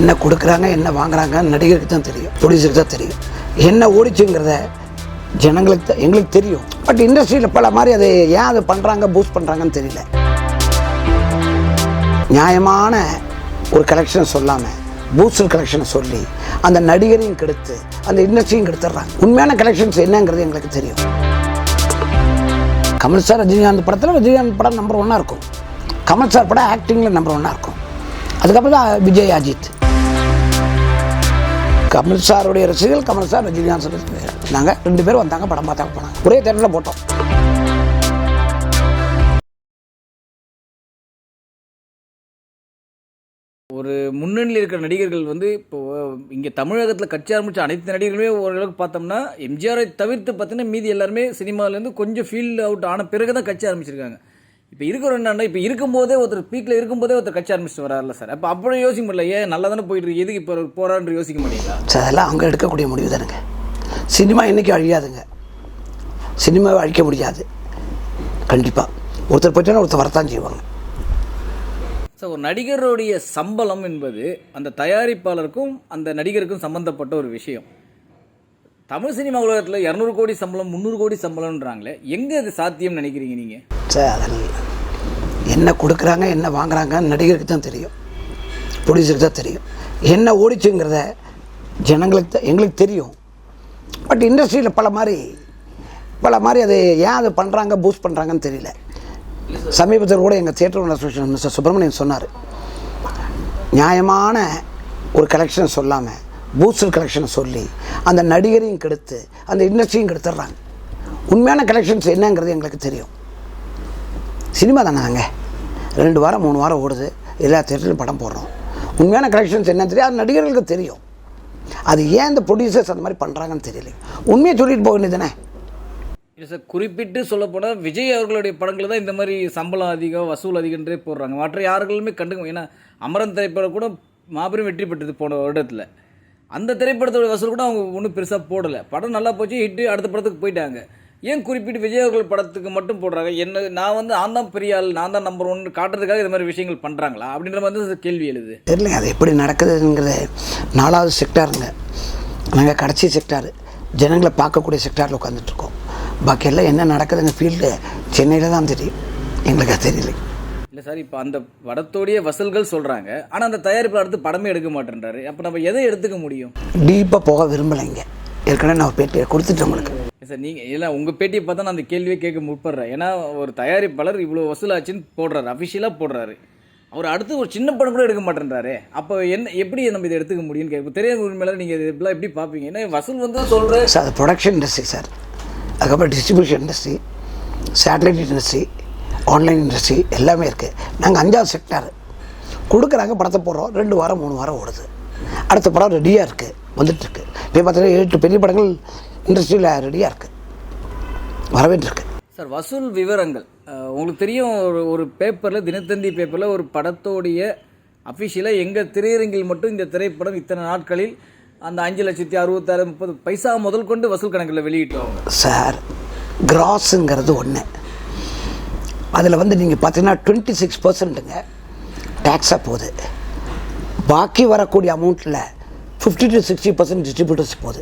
என்ன கொடுக்குறாங்க என்ன வாங்குறாங்க நடிகருக்கு தான் தெரியும் ப்ரொடியூசருக்கு தான் தெரியும். என்ன ஓடிச்சுங்கிறத ஜனங்களுக்கு தான் எங்களுக்கு தெரியும். பட் இண்டஸ்ட்ரியில் பல மாதிரி அதை ஏன் அதை பண்ணுறாங்க பூஸ்ட் பண்ணுறாங்கன்னு தெரியல. நியாயமான ஒரு கலெக்ஷனை சொல்லாமல் பூஸ்டர் கலெக்ஷனை சொல்லி அந்த நடிகரையும் கெடுத்து அந்த இண்டஸ்ட்ரியும் கெடுத்துடுறாங்க. உண்மையான கலெக்ஷன்ஸ் என்னங்கிறது எங்களுக்கு தெரியும். கமல் சார் ரஜினிகாந்த் படத்தில் ரஜினிகாந்த் படம் நம்பர் ஒன்னாக இருக்கும். கமல் சார் படம் ஆக்டிங்கில் நம்பர் ஒன்னாக இருக்கும். அதுக்கப்புறம் தான் விஜய் அஜித். கமல் சாருடைய ரசிகர்கள் கமல் சார் ரஜினிகாந்த் சார் ரசிகர்கள். நாங்கள் ரெண்டு பேரும் வந்தாங்க படம் பார்த்தாங்க போனாங்க ஒரே தேட்டரில் போட்டோம் ஒரு முன்னணியில் இருக்கிற நடிகர்கள் வந்து இப்போ இங்கே தமிழகத்தில் கட்சி ஆரம்பித்த அனைத்து நடிகர்களுமே ஓரளவுக்கு பார்த்தோம்னா எம்ஜிஆரை தவிர்த்து பார்த்தீங்கன்னா மீதி எல்லாருமே சினிமாவிலேருந்து கொஞ்சம் ஃபீல்ட் அவுட் ஆன பிறகு தான் கட்சி ஆரம்பிச்சிருக்காங்க இப்போ இருக்கிற என்னன்னா இப்போ இருக்கும்போதே ஒருத்தர் பீக்கில் இருக்கும்போதே ஒருத்தர் கட்சி ஆரம்பிச்சிட்டு வராருல சார். அப்போ அப்படியே யோசிக்க முடியல. ஏன் நல்லா தானே போயிட்டு இருக்கு? எதுக்கு இப்போ போகிறான்னு யோசிக்க மாட்டீங்களா? சார் அதெல்லாம் அவங்க எடுக்கக்கூடிய முடிவு தானுங்க. சினிமா என்றைக்கும் அழியாதுங்க. சினிமாவை அழிக்க முடியாது. கண்டிப்பாக ஒருத்தர் போயிட்டோன்னா ஒருத்தர் வரத்தான் செய்வாங்க. ஸோ ஒரு நடிகருடைய சம்பளம் என்பது அந்த தயாரிப்பாளருக்கும் அந்த நடிகருக்கும் சம்பந்தப்பட்ட ஒரு விஷயம். தமிழ் சினிமா உலகத்தில் இரநூறு கோடி சம்பளம் முந்நூறு கோடி சம்பளம்ன்றாங்களே எங்கே அது சாத்தியம் நினைக்கிறீங்க நீங்கள் சார் அதெல்லாம் என்ன கொடுக்குறாங்க என்ன வாங்குறாங்க நடிகருக்கு தான் தெரியும். ப்ரொடியூசருக்கு தான் தெரியும். என்ன ஓடிச்சுங்கிறத ஜனங்களுக்கு தான் எங்களுக்கு தெரியும். பட் இண்டஸ்ட்ரியில் பல மாதிரி பல மாதிரி அதை ஏன் அதை பண்ணுறாங்க பூஸ்ட் பண்ணுறாங்கன்னு தெரியல. சமீபத்தில் கூட எங்கள் தியேட்டர் அசோசியேஷன் மிஸ்டர் சுப்பிரமணியன் சொன்னார். நியாயமான ஒரு கலெக்ஷன் சொல்லாமல் பூஸ்டர் கலெக்ஷனை சொல்லி அந்த நடிகரையும் கெடுத்து அந்த இண்டஸ்ட்ரியும் கெடுத்துடுறாங்க. உண்மையான கலெக்ஷன்ஸ் என்னங்கிறது எங்களுக்கு தெரியும். சினிமா தானே நாங்கள் ரெண்டு வாரம் மூணு வாரம் ஓடுது. எல்லா தேட்டர்லையும் படம் போடுறோம். உண்மையான கலெக்ஷன்ஸ் என்னன்னு தெரியும் அது நடிகர்களுக்கு தெரியும். அது ஏன் இந்த ப்ரொடியூசர்ஸ் அந்த மாதிரி பண்ணுறாங்கன்னு தெரியல. உண்மையை சொல்லிட்டு போக வேண்டியதுனே இல்லை சார் குறிப்பிட்டு சொல்லப்போனால் விஜய் அவர்களுடைய படங்கள் தான் இந்த மாதிரி சம்பளம் அதிகம் வசூல் அதிகன்றே போடுறாங்க. மற்ற யார்களுமே கண்டுக்க ஏன்னா அமரன் திரைப்படம் கூட மாபெரும் வெற்றி பெற்றது போன வருடத்தில். அந்த திரைப்படத்தோட வசூல் கூட அவங்க ஒன்றும் பெருசாக போடலை. படம் நல்லா போச்சு ஹிட்டு அடுத்த படத்துக்கு போயிட்டாங்க. ஏன் குறிப்பிட்டு விஜய் அவர்கள் படத்துக்கு மட்டும் போடுறாங்க? என்ன நான் வந்து நான் தான் பெரிய ஆள் நான் தான் நம்பர் ஒன் காட்டுறதுக்காக இது மாதிரி விஷயங்கள் பண்ணுறாங்களா அப்படின்ற மாதிரி தான் கேள்வி எழுது. தெரியல அது எப்படி நடக்குதுங்கிறது. நாலாவது செக்டாருங்க நாங்கள் கடைசி செக்டார் ஜனங்களை பார்க்கக்கூடிய செக்டாரில் உட்காந்துட்ருக்கோம் பாக்கியெல்லாம் என்ன நடக்குதுங்க ஃபீல்டு சென்னையில் தான் தெரியும். எங்களுக்கு அது தெரியல இல்லை சார் இப்போ அந்த படத்தோடைய வசூல்கள் சொல்கிறாங்க ஆனால் அந்த தயாரிப்பு அடுத்து படமே எடுக்க மாட்டேன்றாரு. அப்போ நம்ம எதை எடுத்துக்க முடியும்? டீப்பாக போக விரும்பலைங்க ஏற்கனவே நான் பேட்டி கொடுத்துட்டேன் உங்களுக்கு. சார் நீங்கள் இல்லை உங்கள் பேட்டியை பார்த்தா நான் அந்த கேள்வியே கேட்க முற்படுறேன். ஏன்னா ஒரு தயாரிப்பாளர் இவ்வளோ வசூலாச்சுன்னு போடுறாரு அஃபிஷியலாக போடுறாரு. அவர் அடுத்து ஒரு சின்ன படம் கூட எடுக்க மாட்டேன்றாரு. அப்போ என்ன எப்படி நம்ம இதை எடுத்துக்க முடியும்னு கேட்போம் தெரியாத உண்மையில நீங்கள் இது எப்படி பார்ப்பீங்க? ஏன்னா வசூல் வந்து சொல்கிற சார் அது ப்ரொடக்ஷன் இண்டஸ்ட்ரி சார். அதுக்கப்புறம் distribution industry satellite industry online industry எல்லாமே இருக்குது நாங்கள் அஞ்சாவது செக்டார் கொடுக்குறாங்க படத்தை போடுறோம். ரெண்டு வாரம் மூணு வாரம் ஓடுது. அடுத்த படம் ரெடியாக இருக்குது வந்துட்டுருக்கு இப்போ பார்த்தீங்கன்னா எட்டு பெரிய படங்கள் இண்டஸ்ட்ரியில் ரெடியாக இருக்குது வரவேற்றுருக்கு சார் வசூல் விவரங்கள். உங்களுக்கு தெரியும் ஒரு ஒரு பேப்பரில் தினத்தந்தி பேப்பரில் ஒரு படத்தோடைய அஃபிஷியலாக எங்கள் திரையரங்கில் மட்டும் இந்த திரைப்படம் இத்தனை நாட்களில் அந்த அஞ்சு லட்சத்தி அறுபத்தாறு முப்பது பைசா முதல் கொண்டு வசூல் கணக்கில் வெளியிட்டோம். சார் கிராஸுங்கிறது ஒன்று அதில் வந்து நீங்கள் பார்த்தீங்கன்னா டுவெண்ட்டி சிக்ஸ் பர்சன்ட்டுங்க டேக்ஸாக போகுது. பாக்கி வரக்கூடிய அமௌண்ட்டில் fifty to sixty percent distributors போகுது.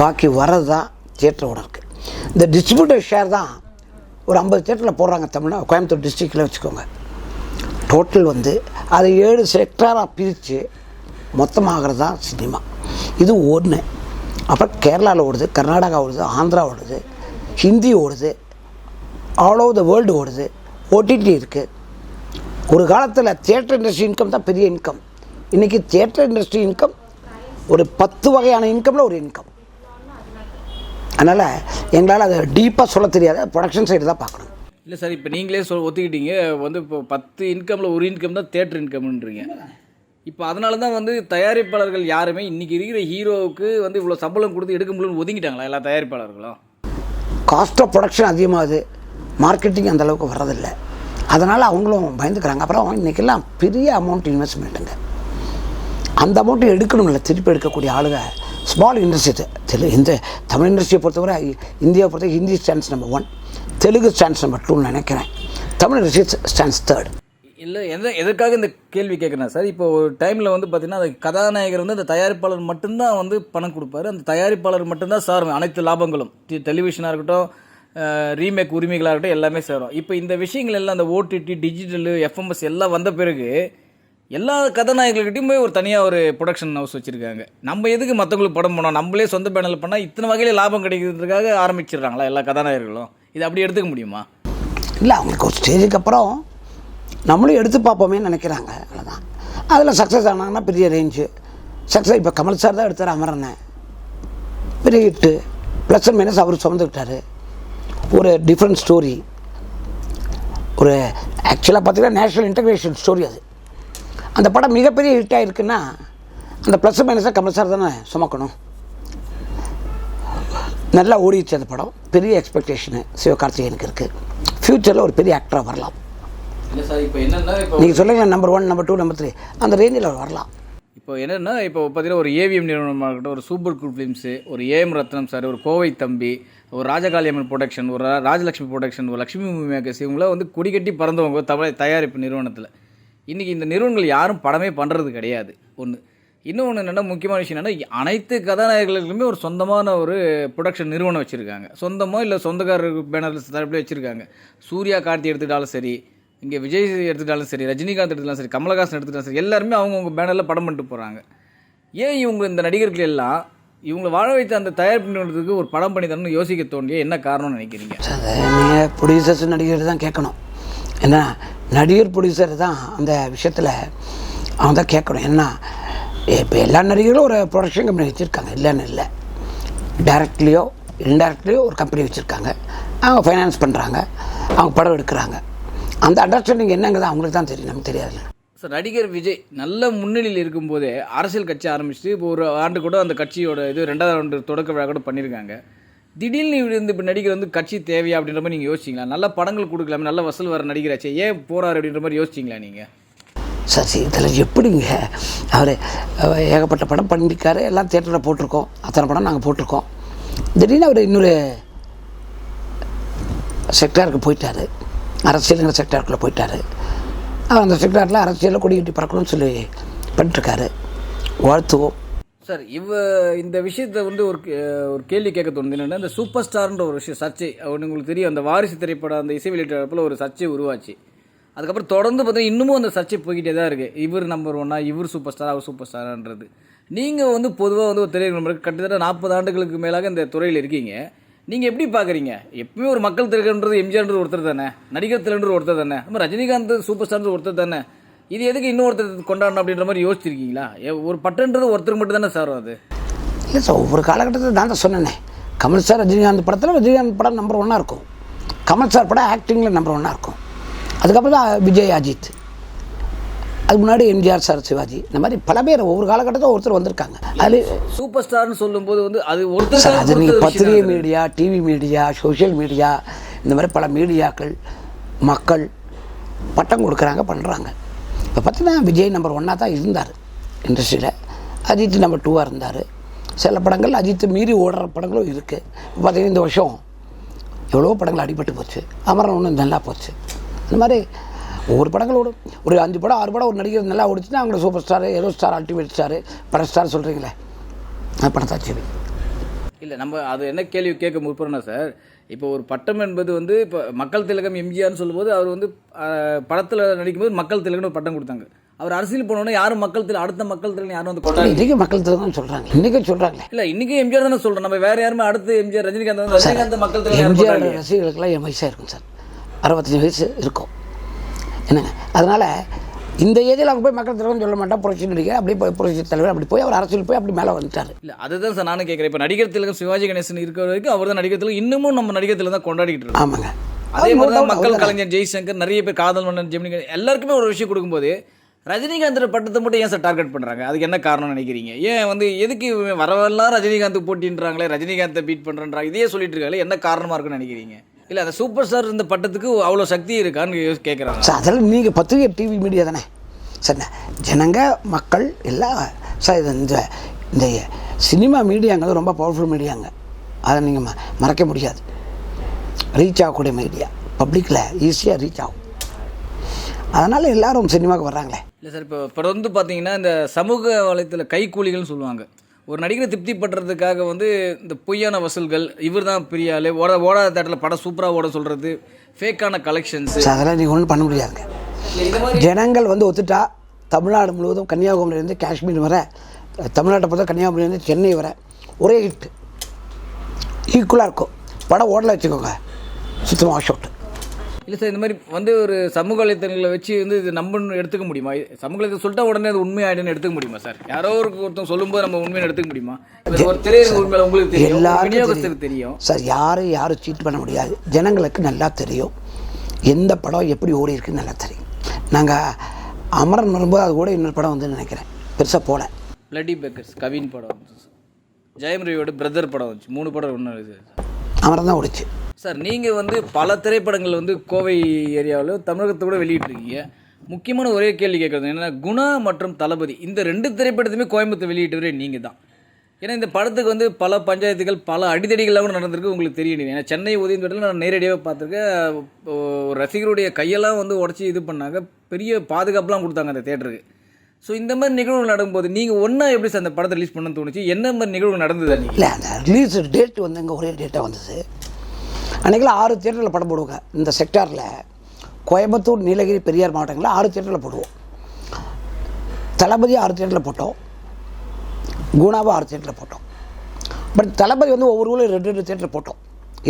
பாக்கி வரது தான் தியேட்டரோட இருக்குது இந்த டிஸ்ட்ரிபியூட்டர் ஷேர் தான் ஒரு ஐம்பது தியேட்டரில் போடுறாங்க தமிழ்னா கோயம்புத்தூர் டிஸ்ட்ரிக்டில் வச்சுக்கோங்க. டோட்டல் வந்து அதை ஏழு செக்டராக பிரித்து மொத்தமாகிறது தான் சினிமா இது ஒன்று அப்புறம் கேரளாவில் ஓடுது கர்நாடகா ஓடுது ஆந்திரா ஓடுது ஹிந்தி ஓடுது ஆல் ஓவர் த வேர்ல்டு ஓடுது. ஓடிடி இருக்குது ஒரு காலத்தில் தியேட்டர் இண்டஸ்ட்ரி இன்கம் தான் பெரிய இன்கம் இன்றைக்கி தியேட்டர் இண்டஸ்ட்ரி இன்கம் ஒரு பத்து வகையான இன்கமில் ஒரு இன்கம் அதனால் எங்களால் அதை டீப்பாக சொல்ல தெரியாது. ப்ரொடக்ஷன் சைடு தான் பார்க்கணும். இல்லை சார் இப்போ நீங்களே சொல் ஒத்துக்கிட்டீங்க. வந்து இப்போ பத்து இன்கமில் ஒரு இன்கம் தான் தேட்டர் இன்கம்ன்றீங்க இப்போ அதனால தான் வந்து தயாரிப்பாளர்கள் யாருமே இன்றைக்கி இருக்கிற ஹீரோவுக்கு வந்து இவ்வளோ சம்பளம் கொடுத்து எடுக்க முடியும்னு ஒதுங்கிட்டாங்களா எல்லா தயாரிப்பாளர்களும்? காஸ்ட் ஆஃப் ப்ரொடக்ஷன் அதிகமாகுது. மார்க்கெட்டிங் அந்தளவுக்கு வர்றதில்லை. அதனால் அவங்களும் பயந்துக்கிறாங்க. அப்புறம் இன்றைக்கெல்லாம் பெரிய அமௌண்ட் இன்வெஸ்ட்மெண்ட்டுங்க அந்த அமௌண்ட்டை எடுக்கணும்ல. திருப்பி எடுக்கக்கூடிய ஆளுங்க ஸ்மால் இண்டஸ்ட்ரி தெலு இந்த தமிழ் இண்டஸ்ட்ரியை பொறுத்தவரை இந்தியாவை பொறுத்தவரை Hindi stands number one Telugu stands number டூன்னு நினைக்கிறேன். தமிழ் இண்டஸ்ட்ரி ஸ்டாண்ட்ஸ் தேர்ட் இல்லை எந்த எதற்காக இந்த கேள்வி கேட்குறேன் சார்? இப்போ ஒரு டைமில் வந்து பார்த்திங்கன்னா அந்த கதாநாயகர் வந்து அந்த தயாரிப்பாளர் மட்டும்தான் வந்து பணம் கொடுப்பாரு. அந்த தயாரிப்பாளர் மட்டும்தான் சார் அனைத்து லாபங்களும். டெலிவிஷனாக இருக்கட்டும் ரீமேக் உரிமைகளாக இருக்கட்டும் எல்லாமே சேரும். இப்போ இந்த விஷயங்கள் எல்லாம் அந்த ஓடிடி டிஜிட்டலு எஃப்எம்எஸ் எல்லாம் வந்த பிறகு எல்லா கதாநாயகர்கள்கிட்டையும் போய் ஒரு தனியாக ஒரு ப்ரொடக்ஷன் ஹவுஸ் வச்சுருக்காங்க. நம்ம எதுக்கு மற்றவங்களுக்கு படம் பண்ணோம்? நம்மளே சொந்த பேனல் பண்ணால் இத்தனை வகையில் லாபம் கிடைக்கிறதுக்காக ஆரம்பிச்சிடுறாங்களா எல்லா கதாநாயகர்களும்? இது அப்படி எடுத்துக்க முடியுமா? இல்லை அவங்களுக்கு ஒரு ஸ்டேஜுக்கு அப்புறம் நம்மளும் எடுத்து பார்ப்போமே நினைக்கிறாங்க. அவ்வளோதான் அதில் சக்ஸஸ் ஆனாங்கன்னா பெரிய ரேஞ்சு சக்ஸஸ் இப்போ கமல் சார் தான் எடுத்தார் அமரனை. பெரிய ஹிட்டு ப்ளஸ் அண்ட் மைனஸ் அவர் சுமந்துக்கிட்டாரு. ஒரு டிஃப்ரெண்ட் ஸ்டோரி ஒரு ஆக்சுவலாக பார்த்தீங்கன்னா நேஷ்னல் இன்டகிரேஷன் ஸ்டோரி அது. அந்த படம் மிகப்பெரிய ஹிட் ஆகிருக்குன்னா அந்த ப்ளஸ் மைனஸாக கமல் சார் தானே சுமக்கணும். நல்லா ஓடிடுச்சு அந்த படம். பெரிய எக்ஸ்பெக்டேஷனு சிவகார்த்திகேயனுக்கு இருக்குது ஃப்யூச்சரில் ஒரு பெரிய ஆக்டராக வரலாம். நீங்கள் சொல்லுங்கள் number one number two number three அந்த ரேஞ்சில் அவர் வரலாம். இப்போ என்னென்னா இப்போ பார்த்தீங்கன்னா ஒரு ஏவிஎம் நிறுவனமாக இருக்கட்டும் ஒரு சூப்பர் குட் ஃபிலிம்ஸு ஒரு ஏஎம் ரத்னம் சார் ஒரு கோவை தம்பி ஒரு ராஜகாளியம்மன் ப்ரொடக்ஷன் ஒரு ராஜலக்ஷ்மி ப்ரொடக்ஷன் ஒரு லக்ஷ்மி மூவி மேக்கர்ஸ் இவங்களாம் வந்து குடிக்கட்டி பறந்தவங்க தமிழ் தயாரிப்பு நிறுவனத்தில். இன்றைக்கி இந்த நிறுவனங்கள் யாரும் படமே பண்ணுறது கிடையாது. ஒன்று இன்னொன்று என்னென்னா முக்கியமான விஷயம் என்னென்னா அனைத்து கதாநாயகர்களுக்குமே ஒரு சொந்தமான ஒரு ப்ரொடக்ஷன் நிறுவனம் வச்சுருக்காங்க. சொந்தமாக இல்லை சொந்தக்காரர் பேனரில் தரப்பில் வச்சுருக்காங்க. சூர்யா கார்த்தி எடுத்துக்கிட்டாலும் சரி இங்கே விஜய் எடுத்துக்கிட்டாலும் சரி ரஜினிகாந்த் எடுத்துட்டாலும் சரி கமலஹாசன் எடுத்துக்கிட்டாலும் சரி எல்லாருமே அவங்கவுங்க பேனரில் படம் பண்ணிட்டு போகிறாங்க ஏன் இவங்க இந்த நடிகர்கள் எல்லாம் இவங்களை வாழ வைத்த அந்த தயாரிப்பு நிறுவனத்துக்கு ஒரு படம் பண்ணி தரணும்னு யோசிக்க தோண்டிய என்ன காரணம்னு நினைக்கிறீங்க? அதை நீங்கள் ப்ரொடியூசர்ஸ் நடிகர் தான் கேட்கணும். ஏன்னா நடிகர் ப்ரொடியூசர் தான் அந்த விஷயத்தில் அவன் தான் கேட்கணும். ஏன்னா இப்போ எல்லா நடிகர்களும் ஒரு ப்ரொடக்ஷன் கம்பெனி வச்சுருக்காங்க. இல்லைன்னு இல்லை. டைரக்ட்லேயோ இன்டைரக்ட்லேயோ ஒரு கம்பெனி வச்சுருக்காங்க. அவங்க ஃபைனான்ஸ் பண்ணுறாங்க அவங்க படம் எடுக்கிறாங்க. அந்த அண்டர்ஸ்டாண்டிங் என்னங்கிறது அவங்களுக்கு தான் தெரியும். நமக்கு தெரியாதுல்ல. சார் நடிகர் விஜய் நல்ல முன்னணியில் இருக்கும்போதே அரசியல் கட்சி ஆரம்பிச்சுட்டு இப்போ ஒரு ஆண்டு கூட அந்த கட்சியோட இது ரெண்டாவது ஆண்டு தொடக்க விழா கூட பண்ணியிருக்காங்க. திடீர்னு இவர் வந்து இப்போ நடிகர் வந்து கட்சி தேவையா அப்படின்ற மாதிரி நீங்கள் யோசிச்சிங்களா? நல்ல படங்கள் கொடுக்கலாமே நல்ல வசூல் வர நடிகராச்சே ஏன் போறாரு அப்படின்ற மாதிரி யோசிச்சிங்களா நீங்கள் சரி இதில் எப்படிங்க? அவர் ஏகப்பட்ட படம் பண்ணியிருக்காரு எல்லாம் தேட்டரில் போட்டிருக்கோம் அத்தனை படம் நாங்கள் போட்டிருக்கோம். திடீர்னு அவர் இன்னொரு செக்டாருக்கு போயிட்டார். அரசியலுங்கிற செக்டாருக்குள்ளே போயிட்டார். அவர் அந்த செக்டாரில் அரசியலில் கொடி கட்டி பறக்கணும்னு சொல்லி பண்ணிட்டுருக்காரு. வாழ்த்துவோம். சார் இவ இந்த விஷயத்தை வந்து ஒரு கே- ஒரு கேள்வி கேட்க தோணுது. என்னென்னா இந்த சூப்பர் ஸ்டார்ன்ற ஒரு விஷயம் சர்ச்சை. ஒன்று உங்களுக்கு தெரியும் அந்த வாரிசு திரைப்படம் அந்த இசை வெளியிட்டப்பில் ஒரு சர்ச்சை உருவாச்சு. அதுக்கப்புறம் தொடர்ந்து பார்த்தீங்கன்னா இன்னமும் அந்த சர்ச்சை போய்கிட்டே தான் இருக்குது இவர் நம்பர் ஒன்னா இவர் சூப்பர் ஸ்டார் அவர் சூப்பர் ஸ்டாரான்றது. நீங்கள் வந்து பொதுவாக வந்து ஒரு திரையுலகம் கிட்டத்தட்ட நாற்பது ஆண்டுகளுக்கு மேலாக இந்த துறையில் இருக்கீங்க. நீங்கள் எப்படி பார்க்குறீங்க எப்பவுமே ஒரு மக்கள் திரைக்கன்றது எம்ஜிஆர்ன்றது ஒருத்தர் தானே. நடிகர் திரைன்ற ஒருத்தர் தானே. நம்ம ரஜினிகாந்த் சூப்பர் ஸ்டார் ஒருத்தர் தானே. இது எதுக்கு இன்னொருத்தர் கொண்டாடணும் அப்படின்ற மாதிரி யோசிச்சிருக்கீங்களா? ஒரு பட்டன்றது ஒருத்தருக்கு மட்டும் தானே சார் அது? இல்லை சார் ஒவ்வொரு காலகட்டத்தில் தான் சொன்னேன். கமல் சார் ரஜினிகாந்த் படத்தில் ரஜினிகாந்த் படம் நம்பர் ஒன்னாக இருக்கும். கமல் சார் படம் ஆக்டிங்கில் நம்பர் ஒன்னாக இருக்கும். அதுக்கப்புறம் தான் விஜய் அஜித். அதுக்கு முன்னாடி எம்ஜிஆர் சார் சிவாஜி. இந்த மாதிரி பல பேர் ஒவ்வொரு காலகட்டத்தில் ஒருத்தர் வந்திருக்காங்க. அது சூப்பர் ஸ்டார்னு சொல்லும்போது வந்து அது ஒருத்தர் அது நீங்கள் பத்திரிகை அது. Media TV media social media இந்த மாதிரி பல மீடியாக்கள் மக்கள் பட்டம் கொடுக்குறாங்க பண்ணுறாங்க இப்போ பார்த்தீங்கன்னா விஜய் நம்பர் ஒன்னாக தான் இருந்தார் இண்டஸ்ட்ரியில் அஜித் நம்பர் டூவாக இருந்தார். சில படங்கள் அஜித் மீறி ஓடுற படங்களும் இருக்குது இப்போ பார்த்தீங்கன்னா இந்த வருஷம் எவ்வளோ படங்கள் அடிபட்டு போச்சு. அமரன் ஒன்று நல்லா போச்சு. இந்த மாதிரி ஒவ்வொரு படங்கள் ஓடும். ஒரு அஞ்சு படம் ஆறு படம் ஒரு நடிகர் நல்லா ஓடிச்சுன்னா அவங்கள super star hero star ultimate star பட ஸ்டார் சொல்கிறீங்களே அது படத்தாச்சு இல்லை நம்ம அது என்ன கேள்வி கேட்க முற்படுறோம்னா சார் இப்போ ஒரு பட்டம் என்பது வந்து இப்போ மக்கள் திலகம் எம்ஜிஆர்னு சொல்லும்போது அவர் வந்து படத்தில் நடிக்கும்போது மக்கள் திலகம்னு ஒரு பட்டம் கொடுத்தாங்க. அவர் அரசியல் போனோடனே யாரும் மக்கள் திலகம் அடுத்த மக்கள் திலகம் யாரும் வந்து கொண்டாடி இன்றைக்கி மக்கள் தான் சொல்கிறாங்க இன்றைக்கும் சொல்கிறாங்களே இல்லை இன்னைக்கு எம்ஜிஆர் தானே சொல்கிறோம் நம்ம வேற யாருமே அடுத்து எம்ஜிஆர் ரஜினிகாந்த் வந்து ரஜினிகாந்த் மக்கள் யாரும் எம்ஜிஆர். ரசிகர்களுக்கெல்லாம் என் வயசாக இருக்கும் சார். அறுபத்தஞ்சு வயசு இருக்கும். என்னங்க அதனால் இந்த ஏஜில் அவங்க போய் மக்கள் தலைவர்னு சொல்ல மாட்டா புரட்சி நடிகர் அப்படி போய் புரட்சி தலைவர் அப்படி போய் அவர் அரசியல் போய் அப்படி மேலே வந்துட்டார். இல்லை அதுதான் சார் நானும் கேட்குறேன் இப்போ நடிகர் திலகம் சிவாஜி கணேசன் இருக்கிற வரைக்கும் அவர் தான் நடிகர் திலகம் இன்னமும் நம்ம நடிகர் திலகம் தான் கொண்டாடிக்கிட்டு இருக்கோம் ஆமாங்க. அதே மாதிரி தான் மக்கள். கலைஞர் ஜெய்சங்கர் நிறைய பேர் காதல் மன்னன் ஜெமினி எல்லாருக்குமே ஒரு விஷயம் கொடுக்கும்போது ரஜினிகாந்த் பட்டத்தை மட்டும் ஏன் சார் டார்கெட் பண்ணுறாங்க அதுக்கு என்ன காரணம் நினைக்கிறீங்க? ஏன் வந்து எதுக்கு வரவெல்லாம் ரஜினிகாந்த் போட்டின்றாங்களே ரஜினிகாந்தை பீட் பண்ணுறாங்க இதையே சொல்லிட்டு இருக்காங்களே என்ன காரணமாக இருக்குன்னு நினைக்கிறீங்க? இல்லை அந்த சூப்பர் ஸ்டார் இந்த பட்டத்துக்கு அவ்வளோ சக்தி இருக்கான்னு கேட்குறாங்க சார் அதெல்லாம் நீங்கள் பத்திரிகை டிவி மீடியா தானே? சார் ஜனங்க மக்கள் எல்லாம் சார் இது இந்த இந்த சினிமா மீடியாங்கிறது ரொம்ப பவர்ஃபுல் மீடியாங்க. அதை நீங்கள் மறக்க முடியாது. ரீச் ஆகக்கூடிய மீடியா பப்ளிக்கில் ஈஸியாக ரீச் ஆகும். அதனால் எல்லாரும் சினிமாவுக்கு வர்றாங்களே. இல்லை சார் இப்போ இப்போ வந்து பார்த்தீங்கன்னா இந்த சமூக வலைத்தள கைக்கூலிகள்னு சொல்லுவாங்க. ஒரு நடிகரை திருப்தி வந்து இந்த பொய்யான வசூல்கள் இவர் தான் பெரிய ஓட ஓடாத தேட்டரில் படம் சூப்பராக ஓட சொல்கிறது ஃபேக்கான கலெக்ஷன்ஸ் அதெல்லாம் நீங்கள் ஒன்றும் பண்ண முடியாதுங்க. ஜனங்கள் வந்து ஒத்துட்டா தமிழ்நாடு முழுவதும் கன்னியாகுமரியிலேருந்து காஷ்மீர் வர தமிழ்நாட்டை பார்த்தா கன்னியாகுமரியிலேருந்து சென்னை வர ஒரே ஹிட் ஈக்குவலாக இருக்கும். படம் ஓடல வச்சுக்கோங்க. சுத்தமாக வாஷ் அவுட் இல்லை சார் இந்த மாதிரி வந்து ஒரு சமூக வலைத்தளங்களை வச்சு வந்து இது நம்பன்னு எடுத்துக்க முடியுமா? சமூக வலைத்தளம் சொல்லிட்டா உடனே அது உண்மையாயிடுன்னு எடுத்துக்க முடியுமா சார்? யாரோ ஒரு ஒருத்தன் சொல்லும்போது நம்ம உண்மையை எடுத்துக்க முடியுமா? ஒரு திரையரங்கு உண்மையில உங்களுக்கு தெரியும் விநியோகஸ்தருக்கு தெரியும். சார் யாரும் யாரும் சீட் பண்ண முடியாது. ஜனங்களுக்கு நல்லா தெரியும். எந்த படம் எப்படி ஓடி இருக்குன்னு நல்லா தெரியும். நாங்கள் அமரன் வரும்போது அது கூட இன்னொரு படம் வந்து நினைக்கிறேன். பெருசாக போல. பிளட்டி பேக்கர்ஸ் கவின் படம் ஜெயம் ரவியோட பிரதர் படம் வந்துச்சு. மூணு படம் ஒன்று சார். அமரன் தான் ஓடிச்சு. சார் நீங்கள் வந்து பல திரைப்படங்கள் வந்து கோவை ஏரியாவில் தமிழகத்தை கூட வெளியிட்டிருக்கீங்க. முக்கியமான ஒரே கேள்வி கேட்குறது என்னென்னா குணா மற்றும் தளபதி இந்த ரெண்டு திரைப்படத்தையுமே கோயம்புத்தூர் வெளியிட்டவரே நீங்கள் தான் ஏன்னா இந்த படத்துக்கு வந்து பல பஞ்சாயத்துகள் பல அடிதடிகள்லாம் கூட நடந்திருக்கு உங்களுக்கு தெரியும் ஏன்னா சென்னை உதயந்தோட்டில் நான் நேரடியாக பார்த்துருக்கேன். ரசிகருடைய கையெல்லாம் வந்து உடச்சி இது பண்ணாங்க. பெரிய பாதுகாப்புலாம் கொடுத்தாங்க அந்த தேட்டருக்கு. ஸோ இந்த மாதிரி நிகழ்வு நடக்கும்போது நீங்கள் ஒன்றா எப்படி சார் அந்த படத்தை ரிலீஸ் பண்ணணும்னு தோணுச்சு? என்ன மாதிரி நிகழ்வு நடந்தது இல்லை அந்த ரிலீஸ் டேட் வந்து இங்கே ஒரே டேட்டாக வந்தது. அன்றைக்கெல்லாம் ஆறு தேட்டரில் படம் போடுவாங்க. இந்த செக்டாரில் கோயம்புத்தூர் நீலகிரி பெரியார் மாவட்டங்களில் ஆறு தியேட்டரில் போடுவோம். தளபதி ஆறு தியேட்டரில் போட்டோம். குணாவை ஆறு தியேட்டரில் போட்டோம். பட் தளபதி வந்து ஒவ்வொரு ஊரில் ரெண்டு ரெண்டு தேட்டரில் போட்டோம்.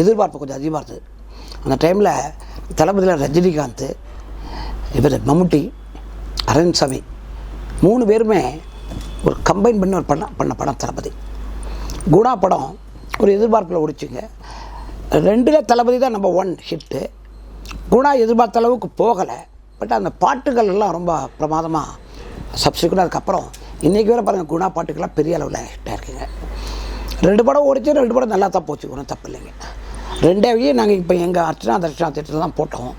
எதிர்பார்ப்பு கொஞ்சம் அதிகமாக இருந்தது. அந்த டைமில் தளபதியில் ரஜினிகாந்த் இவர் மம்முட்டி அரவிந்த்சாமி மூணு பேருமே ஒரு கம்பைன் பண்ணி ஒரு பண்ண பண்ண படம் தளபதி. குணா படம் ஒரு எதிர்பார்ப்பில் ஓடிச்சுங்க. ரெண்டில் தளபதி தான் நம்பர் ஒன் ஹிட்டு குணா எதிர்பார்த்த அளவுக்கு போகலை. பட் அந்த பாட்டுகள் எல்லாம் ரொம்ப பிரமாதமாக சப்சிக்வெண்ட் அதுக்கப்புறம் இன்றைக்கி வேறு பாருங்கள் குணா பாட்டுக்கெல்லாம் பெரிய அளவில் ஹிட்டாக இருக்குங்க. ரெண்டு படம் ஓடிச்சு ரெண்டு படம் நல்லா தான் போச்சு ஒன்றும் தப்பு இல்லைங்க. ரெண்டாவையும் நாங்கள் இப்போ எங்கள் அர்ச்சனா தர்ஷனா தேட்டரில் தான் போட்டோம்.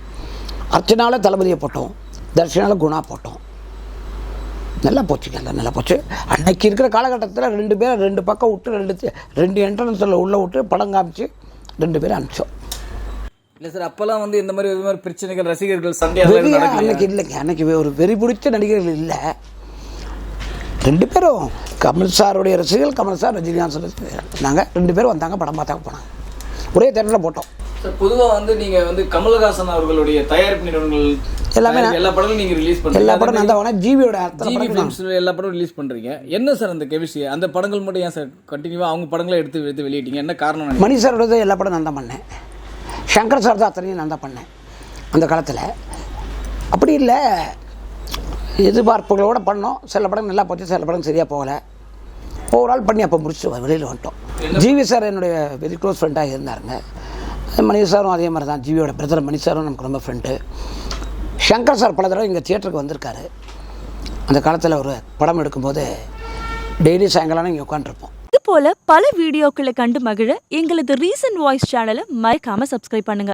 அர்ச்சனாவில் தளபதியை போட்டோம். தர்ஷனாவில் குணா போட்டோம். நல்லா போச்சுங்க எல்லாம் நல்லா போச்சு. அன்னைக்கு இருக்கிற காலகட்டத்தில் ரெண்டு பேரை ரெண்டு பக்கம் விட்டு ரெண்டு ரெண்டு என்ட்ரன்ஸில் உள்ளே விட்டு படம் காமிச்சு ரெண்டு பேரும் அனுப்பிச்சோம். இல்லை சார் அப்போல்லாம் வந்து இந்த மாதிரி இது மாதிரி பிரச்சனைகள் ரசிகர்கள் சண்டை அன்னைக்கு இல்லைங்க அன்னைக்கு ஒரு வெறி பிடிச்ச நடிகர்கள் இல்லை. ரெண்டு பேரும் கமல் சாருடைய ரசிகர்கள் கமல் சார் ரஜினிகாந்த் ரசிகர்கள் நாங்கள் ரெண்டு பேரும் வந்தாங்க படம் பார்த்தாங்க போனாங்க. ஒரே தேட்டரில் போட்டோம். பொதுவாக வந்து நீங்கள் வந்து கமலஹாசன் அவர்களுடைய தயாரிப்பு நிறுவனங்கள் எல்லாமே எல்லா படங்களும் நீங்கள் ரிலீஸ் பண்ணுறீங்க எல்லா படம் நான் தான் ஜீவியோட ஜிவி ஃபிலிம்ஸில் எல்லா படமும் ரிலீஸ் பண்ணுறீங்க என்ன சார் அந்த கெமிஸ்ட்ரி அந்த படங்கள் மட்டும் ஏன் சார் கண்டினியூவாக அவங்க படங்களை எடுத்து எடுத்து வெளியிட்டீங்க? என்ன காரணம்? மணி சாரோட எல்லா படம் நான் தான் பண்ணேன். சங்கர் சார் தான் அத்தனையும் நான் தான் பண்ணேன் அந்த காலத்தில். அப்படி இல்லை. எதிர்பார்ப்புகளோட பண்ணோம். சில படம் நல்லா போச்சு சில படம் சரியாக போகலை. ஓவரால் பண்ணி அப்போ முடிச்சு வெளியில் வந்துட்டோம். ஜிவி சார் என்னுடைய வெரி க்ளோஸ் ஃப்ரெண்டாக இருந்தாருங்க. மணி சாரும் அதே மாதிரி தான் ஜிவியோட பிரதர் மணி சாரும் நமக்கு ரொம்ப ஃப்ரெண்டு சங்கர் சார் பல தடவை இங்கே தியேட்டருக்கு வந்திருக்காரு. அந்த காலத்தில் ஒரு படம் எடுக்கும்போது டெய்லி சாயங்காலம் இங்கே உட்காந்துருப்போம் இது போல பல வீடியோக்களை கண்டு மகிழ எங்களது ரீசன்ட் வாய்ஸ் சேனலை மறக்காம சப்ஸ்கிரைப் பண்ணுங்க.